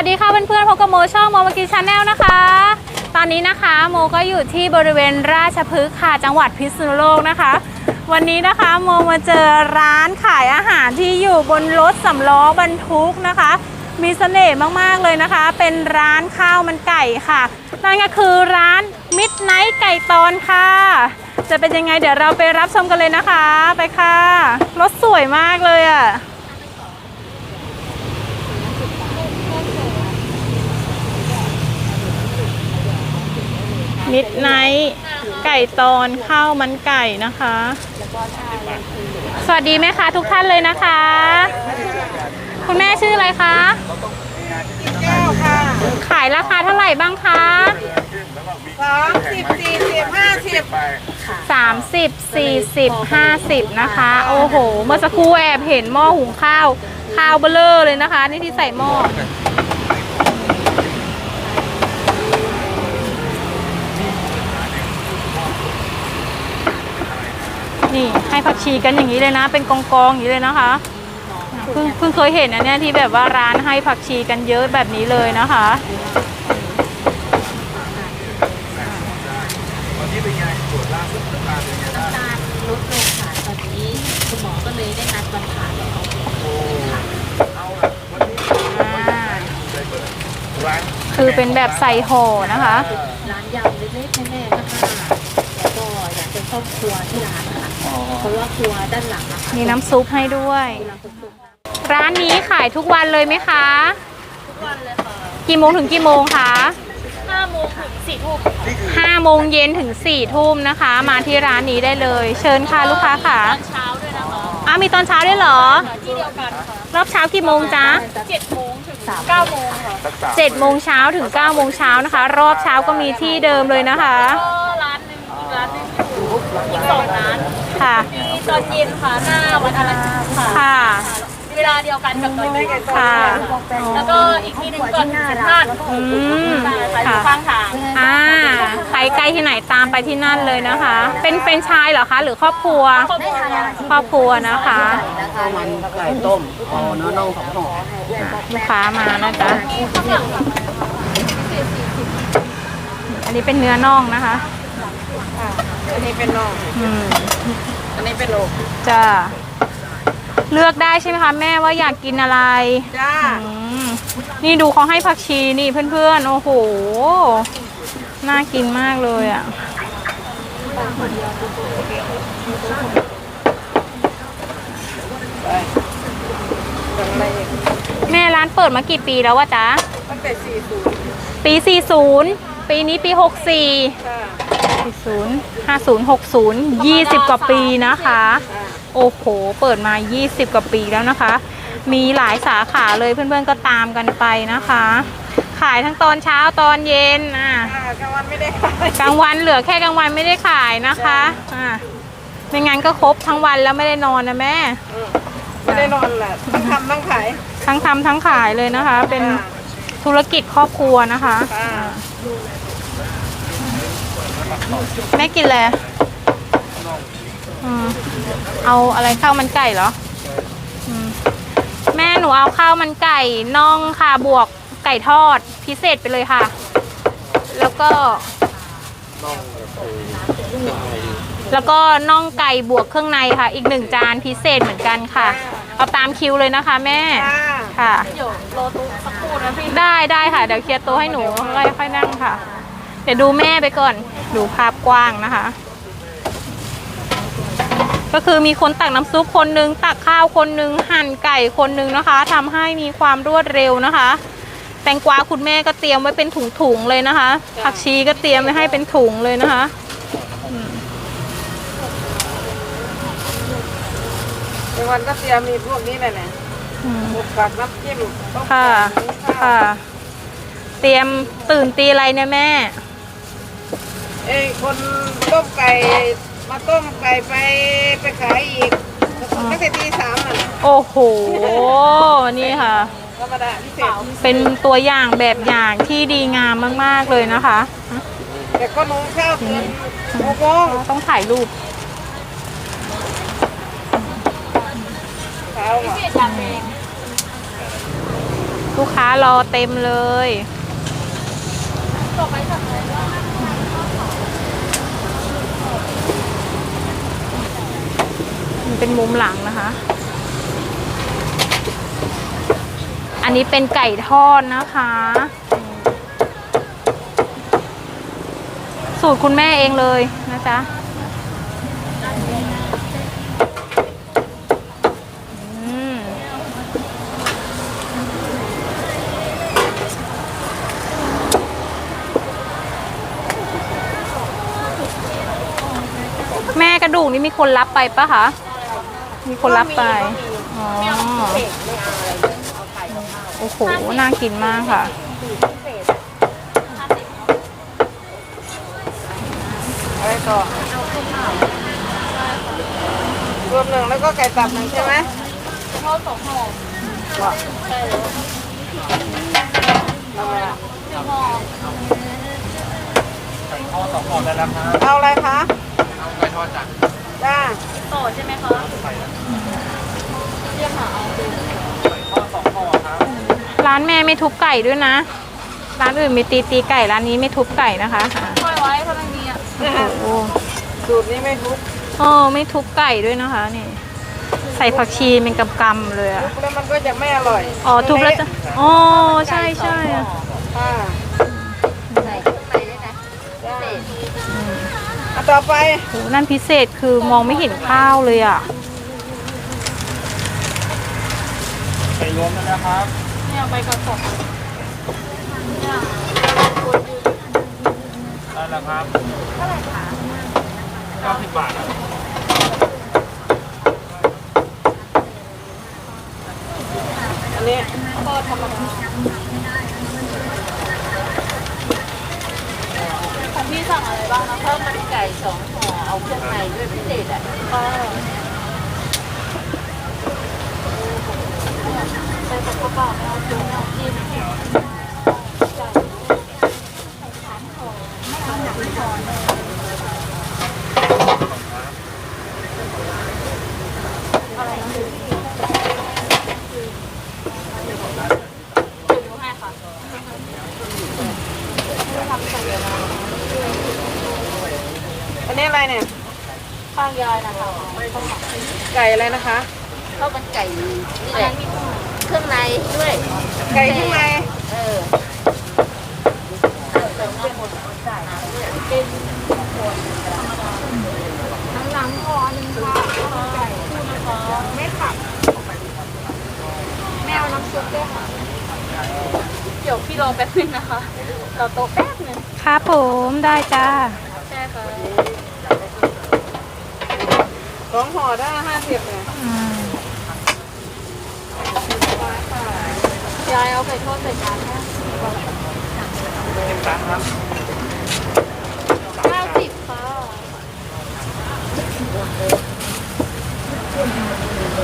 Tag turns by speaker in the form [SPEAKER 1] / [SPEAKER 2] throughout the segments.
[SPEAKER 1] วัสดีค่ะเพื่อนๆพบกับโมช่องโมมากิชาแนลนะคะ ตอนนี้นะคะโมก็อยู่ที่บริเวณราชพฤกษ์ค่ะจังหวัดพิษณุโลกนะคะ วันนี้นะคะโมมาเจอร้านขายอาหารที่อยู่บนรถสำล้อบรรทุกนะคะ มีเสน่ห์มากๆเลยนะคะ เป็นร้านข้าวมันไก่ค่ะนั่นก็คือร้านมิดไนท์ไก่ตอนค่ะ จะเป็นยังไงเดี๋ยวเราไปรับชมกันเลยนะคะ ไปค่ะรถสวยมากเลยอะ มิดไนท์ไก่ตอนข้าวมันไก่นะคะ สวัสดีแม่ค้าทุกท่านเลยนะคะ คุณแม่ชื่ออะไรคะ
[SPEAKER 2] แก้วค่ะ
[SPEAKER 1] ขายราคาเท่าไหร่บ้างคะ
[SPEAKER 2] สองสิบสี่สิบห้าสิบ
[SPEAKER 1] 30 40 50นะคะ โอ้โห เมื่อสักครู่แอบเห็นหม้อหุงข้าว ข้าวเบลเลอร์เลยนะคะ นี่ที่ใส่หม้อ นี่ให้ผักชีกันอย่างนี้เลยนะ เป็นกองๆอย่างนี้เลยนะคะเพิ่งเพิ่งเคยเห็นนะเนี่ยที่แบบว่าร้านให้ผักชีกันเยอะแบบนี้เลยนะคะ
[SPEAKER 3] น้ำตาลลดลงค่ะตอนนี้คุณหมอก็เลยได้นัดวันผ่าแล้วค่ะ
[SPEAKER 1] คือเป็นแบบใส่ห่อนะคะ
[SPEAKER 3] ร้านยำเล็กๆแม่ๆก็ห้าแล้วก็อยากเป็นครอบครัวที่ร้านนะคะเพ ราะว่าครัวด้านหลังนะคะ
[SPEAKER 1] มีน้ำซุปให้ด้วย
[SPEAKER 3] เวลาคนปรุง
[SPEAKER 1] ร้านนี้ขายทุกวันเลยไหมคะ
[SPEAKER 3] ทุกวันเลยค่ะ
[SPEAKER 1] กี่โมงถึงกี่โมงคะ
[SPEAKER 3] ห้าโมงถึงสี่ทุ่ม
[SPEAKER 1] 5โมงเย็นถึง4ทุ่มนะคะ มาที่ร้านนี้ได้เลย เชิญค่ะลูกค้าค่ะ
[SPEAKER 3] ตอนเช้าด้วยนะคะ
[SPEAKER 1] อ้าวมีตอนเช้าด้วยเหรอ
[SPEAKER 3] ที่เดียวกันค่ะ
[SPEAKER 1] รอบเช้ากี่โมงจ๊ะ
[SPEAKER 3] เจ็ดโมงถึงเก้าโมงค่ะ
[SPEAKER 1] 7โมงเช้าถึง9โมงเช้านะคะ รอบเช้าก็มีที่เดิมเลยนะคะ
[SPEAKER 3] ก็ร้านหนึ่งอีกร้านหนึ่งอยู่อีกสองร้าน
[SPEAKER 1] ค่ะ
[SPEAKER 3] มีตอนเย็นค่ะหน้าวันอาทิตย์ค่ะ
[SPEAKER 1] ค่ะ
[SPEAKER 3] เวลาเดียวกันกับตอนเย็น
[SPEAKER 1] ค่ะ
[SPEAKER 3] แล้วก็อีกที่หนึ่งก่อนถึงเซ็นทรัล
[SPEAKER 1] อืม
[SPEAKER 3] ขายอยู่
[SPEAKER 1] ค่ะ
[SPEAKER 3] ข้างทาง
[SPEAKER 1] อ่าใครใกล้ที่ไหนตามไปที่นั่นเลยนะคะ เป็นเป็นชายเหรอคะ หรือครอบครัว ครอบครัวนะคะ
[SPEAKER 2] ข้าวมันไก่ต้มห่อเนื้อน่องสองห่อ
[SPEAKER 1] ลูกค้ามานะจ๊ะอันนี้เป็นเนื้อน่องนะคะ
[SPEAKER 2] อันนี้เป็นน่อง
[SPEAKER 1] อืม
[SPEAKER 2] อันนี้เป็นโล
[SPEAKER 1] จะเลือกได้ใช่ไหมคะแม่ว่าอยากกินอะไร
[SPEAKER 2] จ้า
[SPEAKER 1] อืมนี่ดูเขาให้ผักชีนี่เพื่อนๆ โอ้โห น่ากินมากเลยอะแม่ร้านเปิดมากี่ปีแล้ววะจ๊ะ
[SPEAKER 2] ตั้งแต่สี่สูตร
[SPEAKER 1] ปี 40 ปีนี้ปี 64
[SPEAKER 2] จ้า
[SPEAKER 1] 40 50 60 20 กว่าปีนะคะ โอ้โห เปิดมา 20 กว่าปีแล้วนะคะ มีหลายสาขาเลยเพื่อนๆก็ตามกันไปนะคะ ขายทั้งตอนเช้าตอนเย็นอะ
[SPEAKER 2] อ่ากลางวันไม่ได้ขาย
[SPEAKER 1] กลางวันเหลือแค่กลางวันไม่ได้ขายนะคะอะไม่งั้นก็ครบทั้งวันแล้วไม่ได้นอนนะแม่
[SPEAKER 2] อืมไม่ได้นอนแหละต้องทำต้องขาย
[SPEAKER 1] ทั้งทำทั้งขายเลยนะคะ เป็นธุรกิจครอบครัวนะคะ
[SPEAKER 2] อ่า
[SPEAKER 1] แม่กินอะไรอืมเอาอะไรข้าวมันไก่เหรออืมแม่หนูเอาข้าวมันไก่น่องค่ะบวกไก่ทอดพิเศษไปเลยค่ะ แล้วก็แล้วก็น่องไก่บวกเครื่องในค่ะ อีกหนึ่งจานพิเศษเหมือนกันค่ะ เอาตามคิวเลยนะคะ แม่
[SPEAKER 2] จ้า
[SPEAKER 1] ค่ะ
[SPEAKER 3] เดี๋ยวรอตู้สักครู่นะพี่
[SPEAKER 1] ได้ได้ค่ะ เดี๋ยวเคลียร์โต๊ะให้หนูค่อยๆนั่งค่ะเดี๋ยวดูแม่ไปก่อน ดูภาพกว้างนะคะ ก็คือมีคนตักน้ำซุปคนนึง ตักข้าวคนนึง หั่นไก่คนนึงนะคะทำให้มีความรวดเร็วนะคะ แตงกวาคุณแม่ก็เตรียมไว้เป็นถุงๆเลยนะคะ ผักชีก็เตรียมไว้ให้เป็นถุงเลยนะคะ
[SPEAKER 2] กลางวันก็เตรียมมีพวกนี้แหละเนี่ย
[SPEAKER 1] อืม
[SPEAKER 2] หมูผักน้ำจิ้มต้ม
[SPEAKER 1] ค่ะ
[SPEAKER 2] ข้าว
[SPEAKER 1] ค่ะ เตรียมตื่นตีอะไรเนี่ยแม่
[SPEAKER 2] เอ้ยคนต้มไก่มาต้มไก่ไปไปขายอีกตั้งแต่ตีสามอะ
[SPEAKER 1] โอ้โห นี่ค่ะ
[SPEAKER 2] ธรรมดาพิเศษ
[SPEAKER 1] เป็นตัวอย่างแบบอย่างที่ดีงามมาก ๆ เลยนะคะ
[SPEAKER 2] แต่ก็นุ้งข้าวเกินหกโมง
[SPEAKER 1] ต้องถ่ายรูป
[SPEAKER 2] เช้าอะ
[SPEAKER 3] พี่จันเอง
[SPEAKER 1] ลูกค้ารอเต็มเลยมัน เป็นมุมหลังนะคะ อันนี้เป็นไก่ทอดนะคะ สูตรคุณแม่เองเลยนะจ๊ะแม่กระดูกนี่มีคนรับไปปะคะ มีคนรับไป อ๋อโอ้โห น่ากินมากค่ะ
[SPEAKER 2] อะไรต่อรวมหนึ่งแล้วก็ไก่ตับหนึ่งใช่ไหม
[SPEAKER 3] ข้าวสองห่อ
[SPEAKER 2] ว่า
[SPEAKER 3] ใช่เลย
[SPEAKER 2] ทำไมล่ะ
[SPEAKER 3] หนึ่งห่อ
[SPEAKER 2] เอาอะไรคะ
[SPEAKER 4] เอาไก่ทอดจ้ะ
[SPEAKER 2] จ้า
[SPEAKER 3] ต่อใช่ไหมคะเรียกหาเอาดู
[SPEAKER 4] ทอดสองห่อครับ
[SPEAKER 1] ร้านแม่ไม่ทุบไก่ด้วยนะ ร้านอื่นมีตีตีไก่ ร้านนี้ไม่ทุบไก่นะคะอ่า
[SPEAKER 3] ค่อยไว้เพราะมันมีอะ
[SPEAKER 1] โอ้
[SPEAKER 2] สูตรนี้ไม่ทุก
[SPEAKER 1] โอ้ไม่ทุบไก่ด้วยนะคะนี่ ใส่ผักชีเป็นกำๆเลยอะ
[SPEAKER 2] แล้วมันก็จะไม่อร่อย
[SPEAKER 1] อ๋อทุบแล้วจะอ๋อใช่ใช่อะ
[SPEAKER 2] อ่า
[SPEAKER 3] ใส่ข้างในด้วยนะ
[SPEAKER 2] จ้าเอา ต่อไป
[SPEAKER 1] โหนั่นพิเศษคือมองไม่เห็นข้าวเลยอะ
[SPEAKER 4] ไก่รวมแล้วนะครับ
[SPEAKER 3] เนี่ยใบกระสอบ
[SPEAKER 4] ได้แล้วครับเท่าไหร่คะเก้าสิบบาทครับ
[SPEAKER 2] อันนี้
[SPEAKER 3] ก็ธรรมดาของพี่สั่งอะไรบ้างนะข้าวมันไก่สองห่อ ม่ด้วยพิเศษอะก็ใส่กระเป๋าเอาจุ๊บเอาจิ้ม
[SPEAKER 2] อันนี้อะไรเนี่ย
[SPEAKER 3] ข้างยายนะคะ
[SPEAKER 2] ไก่อะไรนะคะ
[SPEAKER 3] ข้าวมันไก่นี่แหละเครื่องในด้วย
[SPEAKER 2] ไก่ข้างใน
[SPEAKER 3] เออหมดจ่ายเป็นทั้งหลังคอหนึ่งค่ะไก่ไม่ขับแมวน้ำซุปด้วยค่ะ เดี๋ยวพี่รอแป๊บนึงนะคะเราโต๊ะแป๊บนึง
[SPEAKER 1] ครับผมได้จ้า
[SPEAKER 3] ใช่ค่ะ
[SPEAKER 2] สองห่อได้ห้าสิบเนี่ย
[SPEAKER 1] อืม
[SPEAKER 3] ยายเอาไก่ทอดใส่จานนะ
[SPEAKER 4] สิบตังค์ครับ
[SPEAKER 3] ห้าสิบค่ะ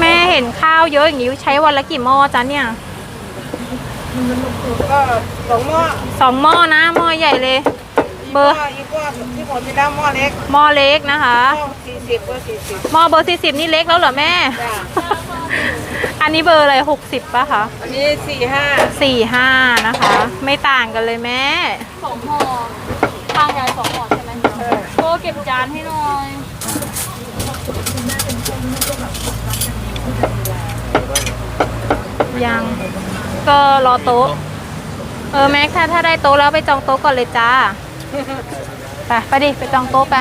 [SPEAKER 1] แม่เห็นข้าวเยอะอย่างนี้ใช้วันละกี่หม้อจ๊ะเนี่ย
[SPEAKER 2] ก็สองหม้อ
[SPEAKER 1] สองหม้อนะหม้อใหญ่เลย เบอร์
[SPEAKER 2] อีกหม้อที่หมดที่ด้ามหม้อเล็ก
[SPEAKER 1] หม้อเล็กนะคะ
[SPEAKER 2] หม้อสี่สิบเบอร์สี่สิบ
[SPEAKER 1] หม้อเบอร์สี่สิบนี่เล็กแล้วเหรอแม่
[SPEAKER 2] จ้า
[SPEAKER 1] อันนี้เบอร์อะไรหกสิบป่ะคะ
[SPEAKER 2] อันนี้สี่ห้า
[SPEAKER 1] สี่ห้านะคะ ไม่ต่างกันเลยแม่
[SPEAKER 3] สองห่อข้างยายสองห่อใช่ไหมโก้เก็บจานให้หน่อย
[SPEAKER 1] ยังก็รอโต๊ะ เออแม็กถ้าถ้าได้โต๊ะแล้วไปจองโต๊ะก่อนเลยจ้าไปไปดิไปจองโต๊ะไป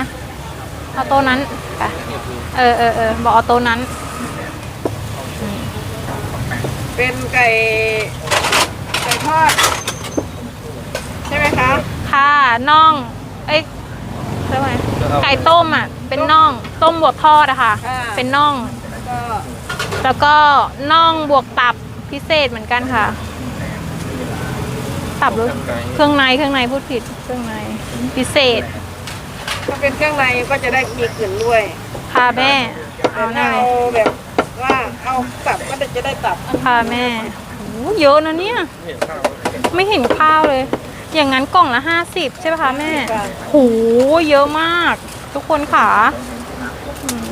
[SPEAKER 1] เอาโต๊ะนั้นไปเออเออเออบอกเอาโต๊ะนั้น
[SPEAKER 2] เป็นไก่ไก่ทอด ใช่ไหมคะ
[SPEAKER 1] ค่ะน่อง เอ้ยเรียกว่าไงไก่ต้มอะ เป็นน่อง ต้มบวกทอดอะค่ะ
[SPEAKER 2] อ่า
[SPEAKER 1] เป็นน่อง
[SPEAKER 2] ก็
[SPEAKER 1] แล้วก็น่องบวกตับพิเศษเหมือนกันค่ะ ตับหรือเครื่องในเครื่องในพูดผิดเครื่องในพิเศษ
[SPEAKER 2] ถ้าเป็นเครื่องในก็จะได้มีกลิ่นด้วย
[SPEAKER 1] ค่ะแม่
[SPEAKER 2] แต่
[SPEAKER 1] เอาแน่
[SPEAKER 2] ถ้า
[SPEAKER 1] เล
[SPEAKER 2] เอา
[SPEAKER 1] ย
[SPEAKER 2] แบบว่าเอาตับ ก็จะได้ตับ
[SPEAKER 1] ค่ะแม่โอ้เยอะนะเนี่ย
[SPEAKER 4] เห็นข้าว
[SPEAKER 1] ไม่เห็นข้าวเลย อย่างนั้นกล่องละห้าสิบใช่ไหมคะแม่
[SPEAKER 2] ค่ะ
[SPEAKER 1] โหเยอะมาก ทุกคนค่ะอืม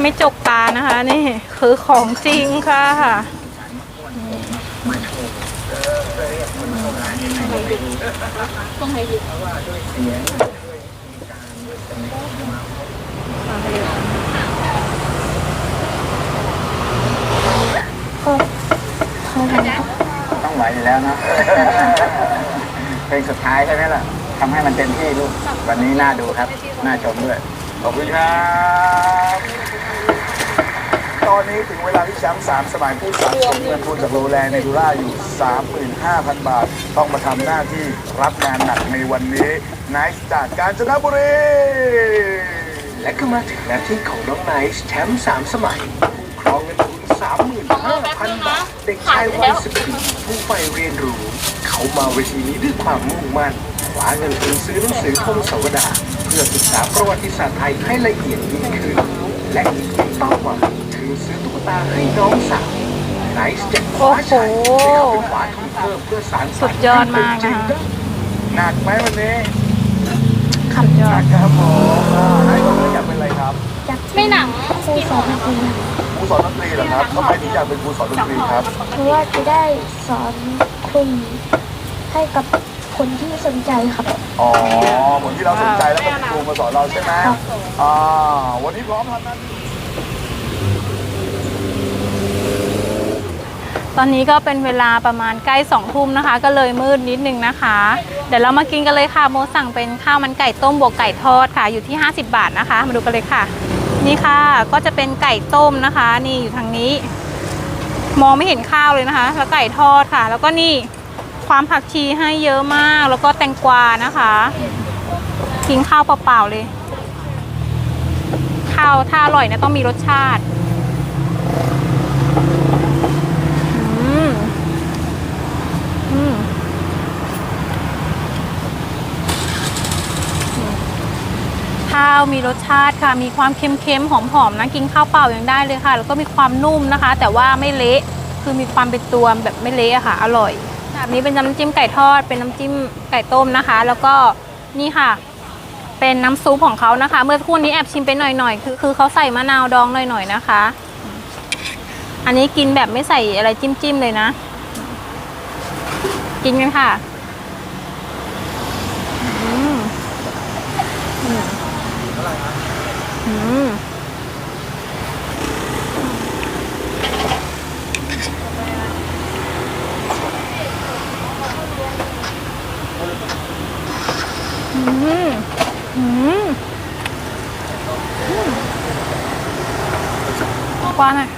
[SPEAKER 1] ไม่จกตานะคะนี่ คือของจริงค่ะนี่
[SPEAKER 3] ต้องให้ดู
[SPEAKER 4] ก็เขาทำครับ
[SPEAKER 5] ต้องไหวอยู่ แล้วนะเพลงสุดท้ายใช่ไหมล่ะทำให้มันเต็มที่ลูก วันนี้น่าดูครับ น่าชมด้วย ขอบคุณครับ ตอนนี้ถึงเวลาที่แชมป์สามสมัยผู้สะสมเงินทุนจากโรแลนด์ในดูล่าอยู่ 35,000 บาท ต้องมาทำหน้าที่รับงานหนักในวันนี้ไนซ์จากกาญจนบุรี
[SPEAKER 6] และก็มาถึงหน้าที่ของน้องไนซ์แชมป์สามสมัยผู้ครองเงินทุน 35,000 บาท เด็กชายวัย10ปีผู้ใฝ่เรียนรู้ เขามาเวทีนี้ด้วยความมุ่งมั่นคว้าเงินทุนซื้อหนังสือพงศาวดารเพื่อศึกษาประวัติศาสตร์ไทยให้ละเอียดยิ่งขึ้น และอีกหนึ่งเป้าหมายคือซื้อตุ๊กตาให้น้องสาวไนซ์จะคว้าชัยให้เขาเป็นคว้าทุนเพิ่มเพื่อสาน
[SPEAKER 1] สุดยอดมากนะคะ
[SPEAKER 5] หนักไหมวันนี้
[SPEAKER 1] ขับย
[SPEAKER 5] ห
[SPEAKER 1] อ
[SPEAKER 5] นั
[SPEAKER 1] ด
[SPEAKER 5] กครับผมอ่าให้บอกเลยอยากเป็นอะไรครับ
[SPEAKER 3] ไม่หนัง
[SPEAKER 4] ครูสอน
[SPEAKER 5] สอนดนตรีเหรอครับทำไมถึงอยากเป็นครูสอนดนตรีครับ
[SPEAKER 4] เพราะว่าจะได้สอนกลุ่มให้กับคนที่สนใจครับ
[SPEAKER 5] อ๋อเหมือนที่เราสนใจแล้วก็มีครูมาสอนเราใช่ไหม
[SPEAKER 4] ครับ
[SPEAKER 5] อ่า วันนี้พร้อมทำหน้าที่
[SPEAKER 1] ตอนนี้ก็เป็นเวลาประมาณใกล้สองทุ่มนะคะ ก็เลยมืดนิดนึงนะคะ เดี๋ยวเรามากินกันเลยค่ะ โมสั่งเป็นข้าวมันไก่ต้มบวกไก่ทอดค่ะ อยู่ที่ 50 บาทนะคะ มาดูกันเลยค่ะ นี่ค่ะก็จะเป็นไก่ต้มนะคะ นี่อยู่ทางนี้ มองไม่เห็นข้าวเลยนะคะ แล้วไก่ทอดค่ะ แล้วก็นี่ความผักชีให้เยอะมาก แล้วก็แตงกวานะคะกินข้าวเปล่าๆเลย ข้าวถ้าอร่อยนะต้องมีรสชาติ อืม อืม ข้าวมีรสชาติค่ะ มีความเค็มๆหอมๆนะกินข้าวเปล่ายังได้เลยค่ะ แล้วก็มีความนุ่มนะคะ แต่ว่าไม่เละคือมีความเป็นตัวแบบไม่เละค่ะ อร่อยแบบนี้เป็นน้ำจิ้มไก่ทอด เป็นน้ำจิ้มไก่ต้มนะคะ แล้วก็นี่ค่ะ เป็นน้ำซุปของเขานะคะ เมื่อสักครู่นี้แอบชิมไปหน่อยๆคือคือเขาใส่มะนาวดองหน่อยๆนะคะ อันนี้กินแบบไม่ใส่อะไรจิ้มๆเลยนะ กินกันค่ะ อืมอืมอืมอืมอืมกว้างหน่อย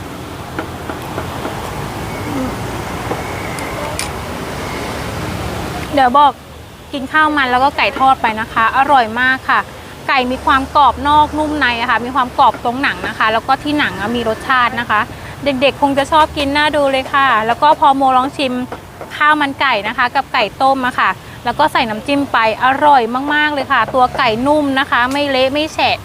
[SPEAKER 1] เดี๋ยวบอกกินข้าวมันแล้วก็ไก่ทอดไปนะคะ อร่อยมากค่ะ ไก่มีความกรอบนอกนุ่มในอะค่ะ มีความกรอบตรงหนังนะคะ แล้วก็ที่หนังมีรสชาตินะคะ เด็กๆ คงจะชอบกินน่าดูเลยค่ะ แล้วก็พอโมลองชิมข้าวมันไก่นะคะ กับไก่ต้มอะค่ะ แล้วก็ใส่น้ำจิ้มไปอร่อยมากๆเลยค่ะ ตัวไก่นุ่มนะคะ ไม่เละไม่แฉะ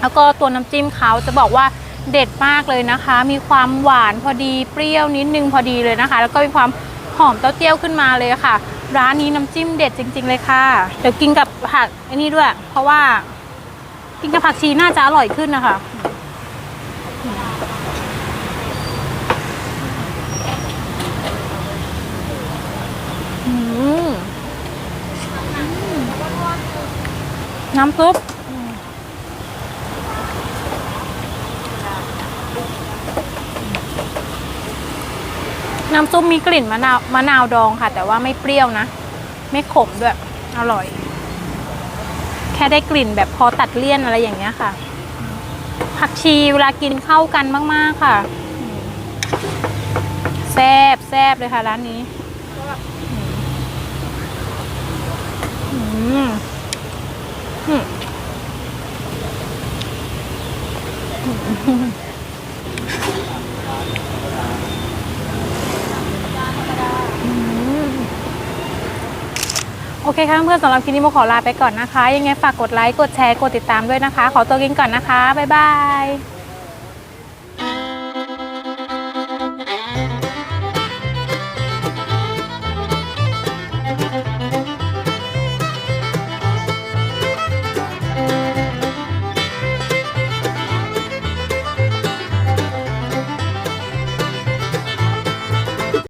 [SPEAKER 1] แล้วก็ตัวน้ำจิ้มเขาจะบอกว่าเด็ดมากเลยนะคะ มีความหวานพอดีเปรี้ยวนิดนึงพอดีเลยนะคะ แล้วก็มีความหอมเต้าเจี้ยวขึ้นมาเลยค่ะ ร้านนี้น้ำจิ้มเด็ดจริง ๆ เลยค่ะ เดี๋ยวกินกับผักอันนี้ด้วย เพราะว่า กินกับผักชีน่าจะอร่อยขึ้นนะคะ น้ำซุป น้ำซุปมีกลิ่นมะนาวมะนาวดองค่ะ แต่ว่าไม่เปรี้ยวนะ ไม่ขมด้วย อร่อย แค่ได้กลิ่นแบบพอตัดเลี่ยนอะไรอย่างเงี้ยค่ะ ผักชีเวลากินเข้ากันมาก ๆ ค่ะแซบแซบเลยค่ะร้านนี้อืม โอเคค่ะเพื่อนๆสำหรับคลิปนี้โมขอลาไปก่อนนะคะ ยังไงฝากกดไลค์ กดแชร์ กดติดตามด้วยนะคะ ขอตัวกินก่อนนะคะ บ๊ายบาย